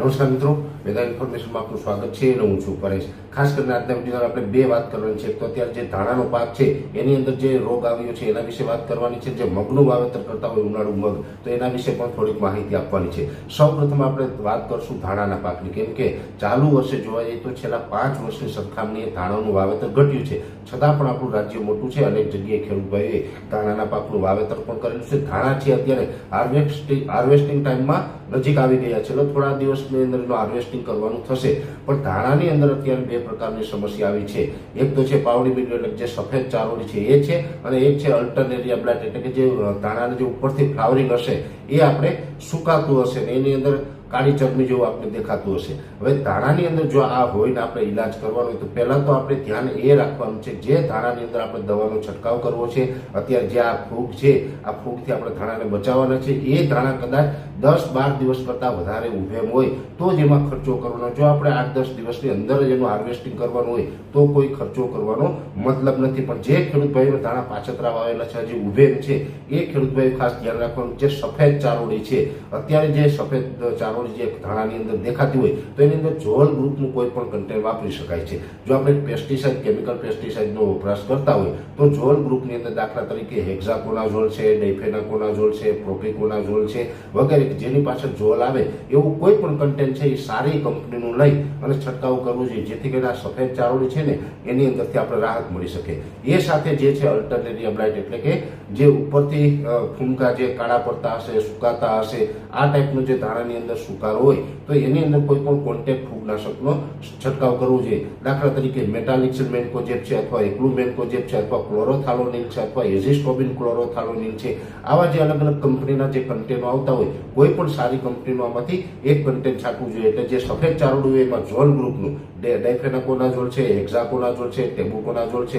નમસ્કાર મિત્રો વેદા ઇન્ફોર્મેશનમાં આપનું સ્વાગત છે. અને હું છું પરેશ. ખાસ કરીને આજના વીડિયો આપણે બે વાત કરવાની છે. તો અત્યારે જે ધાણાનો પાક છે, એની અંદર જે રોગ આવ્યો છે, એના વિશે વાત કરવાની છે. જે મગનું વાવેતર કરતા હોય ઉનાળુ મગ, તો એના વિશે પણ થોડીક માહિતી આપવાની છે. સૌપ્રથમ આપણે વાત કરશું ધાણાના પાકની. કેમ કે ચાલુ વર્ષે જોવા જઈએ તો છેલ્લા પાંચ વર્ષની સરખામણીએ ધાણાનું વાવેતર ઘટ્યું છે. છતાં પણ આપણું રાજ્ય મોટું છે. અનેક જગ્યાએ ખેડૂતભાઈએ ધાણાના પાકનું વાવેતર પણ કરેલું છે. ધાણા છે અત્યારે હાર્વેસ્ટિંગ હાર્વેસ્ટિંગ ટાઈમમાં નજીક આવી ગયા છે. થોડા થોડા દિવસની અંદર એનું હાર્વેસ્ટિંગ કરવાનું થશે. પણ ધાણાની અંદર અત્યારે બે પ્રકારની સમસ્યા આવી છે. એક તો છે પાવડી બીડું એટલે જે સફેદ ચારોળી છે એ છે અને એક છે અલ્ટરનેરિયા બ્લાઇટ એટલે કે જે ધાણાને જે ઉપરથી ફ્લાવરિંગ હશે એ આપણે સુકાતું હશે એની અંદર કાળી ચટણી જેવું આપણે દેખાતું હશે. હવે ધાણાની અંદર જો આ હોય ને આપણે ઈલાજ કરવાનો તો પહેલાં તો આપણે ધ્યાન એ રાખવાનું છે, જે ધાણાની અંદર આપણે દવાનો છંટકાવ કરવો છે, અત્યારે જે આ ફૂગ છે, આ ફૂગથી આપણે ધાણાને બચાવવાના છે, એ ધાણા કદાચ દસ બાર દિવસ કરતાં વધારે ઉભેમ હોય તો જ એમાં ખર્ચો કરવાનો. જો આપણે આઠ દસ દિવસની અંદર જ એનું હાર્વેસ્ટિંગ કરવાનું હોય તો કોઈ ખર્ચો કરવાનો મતલબ નથી. પણ જે ખેડૂત ભાઈઓ ધાણા પાછતરા વાવેલા છે, હજી ઉભેમ છે, એ ખેડૂત ભાઈ ખાસ ધ્યાન રાખવાનું જે સફેદ ચારોળી છે. અત્યારે જે સફેદ ચારોળી જે ધાણાની અંદર દેખાતી હોય, તો એની અંદર જોલ ગ્રુપનું કોઈ પણ કન્ટેન્ટ વાપરી શકાય છે. જો આપણે પેસ્ટિસાઇડ કેમિકલ પેસ્ટિસાઇડનો વપરાશ કરતા હોય, તો જોલ ગ્રુપની અંદર દાખલા તરીકે હેક્ઝાકોનાઝોલ છે ડાઇફેનાકોનાઝોલ છે પ્રોપિકોનાઝોલ છે, વગેરે, જેની પાછળ જોલ આવે, એવું કોઈ પણ કન્ટેન્ટ છે એ સારી કંપનીનું લઈ અને છંટકાવ કરવો જોઈએ. જેથી કરીને આ સફેદ ચારોળી છે ને, એની અંદરથી આપણે રાહત મળી શકે. એ સાથે જે છે અલ્ટરનેટિવ બ્લાઇટ એટલે કે જે ઉપરથી ફૂમકા જે કાળા પડતા હશે, સુકાતા હશે, આ ટાઈપનું જે ધાણાની અંદર સુકારો હોય, તો એની અંદર કોઈ પણ કોન્ટેક્ટ ફૂગનાશકનો છંટકાવ કરવો જોઈએ. દાખલા તરીકે મેટાલિક્સિન મેન્કોજેબ છે અથવા એકલું મેન્કોજેબ છે અથવા ક્લોરોથાલોનિલ છે અથવા એઝિસ્ટોબિન ક્લોરોથાલોનિલ છે. આવા જે અલગ અલગ કંપનીના જે કન્ટેનો આવતા હોય, કોઈ પણ સારી કંપનીનો આમાંથી એક કન્ટેન્ટ છાંટવું જોઈએ. એટલે જે સફેદ ચારોડું હોય એમાં ઝોલ ગ્રુપનું ડાયફેનાકોનાઝોલ છે, હેક્ઝાકોનાઝોલ છે, ટેબુકોનાઝોલ છે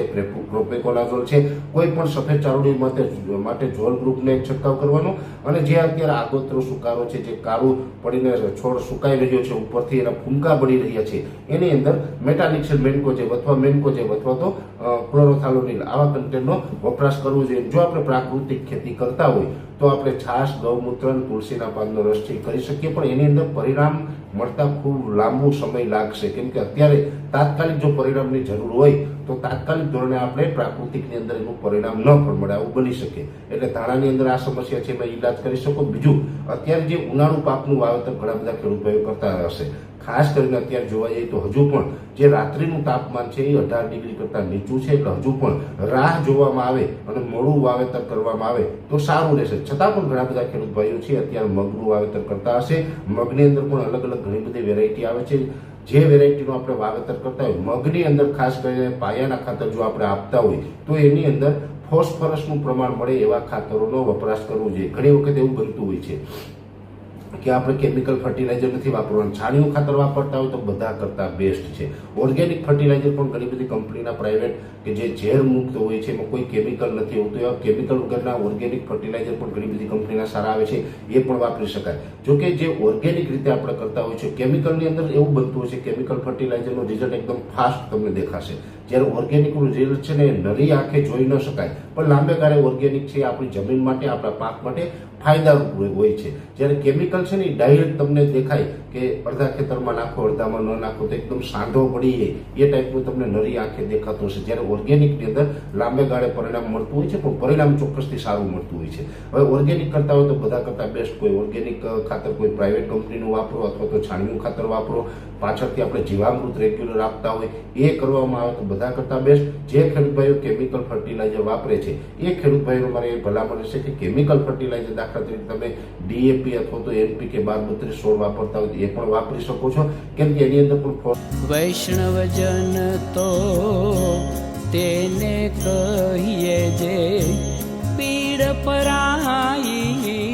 પ્રોપેકોનાઝોલ છે. કોઈ પણ સફેદ ચારોડી માટે માટે ઝોલ ગ્રુપને છંટકાવ કરવાનો. અને જે અત્યારે આગોતરો સુકારો છે, જે કાળું પડીને છોડ સુકાઈ રહ્યો છે, ઉપરથી એના ફૂંકા બળી રહ્યા છે. એની અંદર મેટાલિક્સન મેન્કોજેબ અથવા મેન્કોજેબ અથવા તો ક્લોરોથાલોનિલ, આવા કન્ટેન્ટનો વપરાશ કરવો જોઈએ. જો આપણે પ્રાકૃતિક ખેતી કરતા હોય, તો આપણે છાશ, ગૌમૂત્ર તુલસીના પાનનો રસથી કરી શકીએ, પણ એની અંદર પરિણામ મળતા ખૂબ લાંબો સમય લાગશે. કેમ કે અત્યારે તાત્કાલિક જો પરિણામની જરૂર હોય, તો તાત્કાલિક ધોરણે આપણે પ્રાકૃતિકની અંદર એનું પરિણામ ન પણ મળે, આવું બની શકે. એટલે ધાણાની અંદર આ સમસ્યા છે, એમાં ઈલાજ કરી શકો. બીજું, અત્યારે જે ઉનાળુ પાકનું વાવેતર ઘણા બધા ખેડૂતભાઈઓ કરતા હશે. ખાસ કરીને અત્યારે જોવા જઈએ તો હજુ પણ જે રાત્રિનું તાપમાન છે એ અઢાર ડિગ્રી કરતાં નીચું છે, એટલે હજુ પણ રાહ જોવામાં આવે અને મોડું વાવેતર કરવામાં આવે તો સારું રહેશે. છતાં પણ ઘણા બધા ખેડૂત ભાઈઓ છે અત્યારે મગનું વાવેતર કરતા હશે. મગની અંદર પણ અલગ અલગ ઘણી બધી વેરાયટી આવે છે. જે વેરાયટીનું આપણે વાવેતર કરતા હોય, મગની અંદર ખાસ કરીને પાયાના ખાતર જો આપણે આપતા હોય, તો એની અંદર ફોસ્ફરસનું પ્રમાણ મળે એવા ખાતરોનો વપરાશ કરવો જોઈએ. ઘણી વખત એવું બનતું હોય છે. કે આપણે કેમિકલ ફર્ટિલાઇઝર નથી વાપરવાનું. છાણિયું ખાતર વાપરતા હોય તો બધા કરતાં બેસ્ટ છે. ઓર્ગેનિક ફર્ટિલાઇઝર પણ ઘણી બધી કંપનીના પ્રાઇવેટ કે જે ઝેર મુક્ત હોય છે, એમાં કોઈ કેમિકલ નથી હોતું. એવા કેમિકલ વગરના ઓર્ગેનિક ફર્ટિલાઇઝર પણ ઘણી બધી કંપનીના સારા આવે છે, એ પણ વાપરી શકાય. જો કે જે ઓર્ગેનિક રીતે આપણે કરતા હોય છે કેમિકલની અંદર એવું બનતું હોય છે કેમિકલ ફર્ટિલાઇઝરનું રિઝલ્ટ એકદમ ફાસ્ટ તમને દેખાશે. જ્યારે ઓર્ગેનિકનું રિઝલ્ટ છે ને નરી આંખે જોઈ ન શકાય. પણ લાંબે ગાળે ઓર્ગેનિક છે આપણી જમીન માટે, આપણા પાક માટે ફાયદારૂપ હોય છે. જ્યારે કેમિકલ છે ને ડાયરેક્ટ તમને દેખાય કે અડધા ખેતરમાં નાખો, અડધામાં ન નાખો તો એકદમ સાંધો પડી જાય. એ ટાઈપનું તમને નરી આંખે દેખાતું હશે. જ્યારે ઓર્ગેનિકની અંદર લાંબે ગાળે પરિણામ મળતું હોય છે, પણ પરિણામ ચોક્કસથી સારું મળતું હોય છે. હવે ઓર્ગેનિક કરતા હોય તો બધા કરતાં બેસ્ટ કોઈ ઓર્ગેનિક ખાતર કોઈ પ્રાઇવેટ કંપનીનું વાપરો અથવા તો છાણિયું ખાતર વાપરો. પાછળથી આપણે જીવામૃત રેગ્યુલર આપતા હોય. એ કરવામાં આવે તો બધા કરતાં બેસ્ટ જે ખેડૂત ભાઈઓ કેમિકલ ફર્ટિલાઇઝર વાપરે છે, એ ખેડૂત મારે એ ભલામણ છે કે કેમિકલ ફર્ટિલાઇઝર દાખલા તરીકે તમે ડીએપી અથવા તો એનપીકે બાર બત્રીસ સોળ વાપરતા હોય એ પણ વાપરી શકો છો. કેમ કે એની અંદર પણ વૈષ્ણવજન તો તેને કહીએ જે પીડ પરાઈ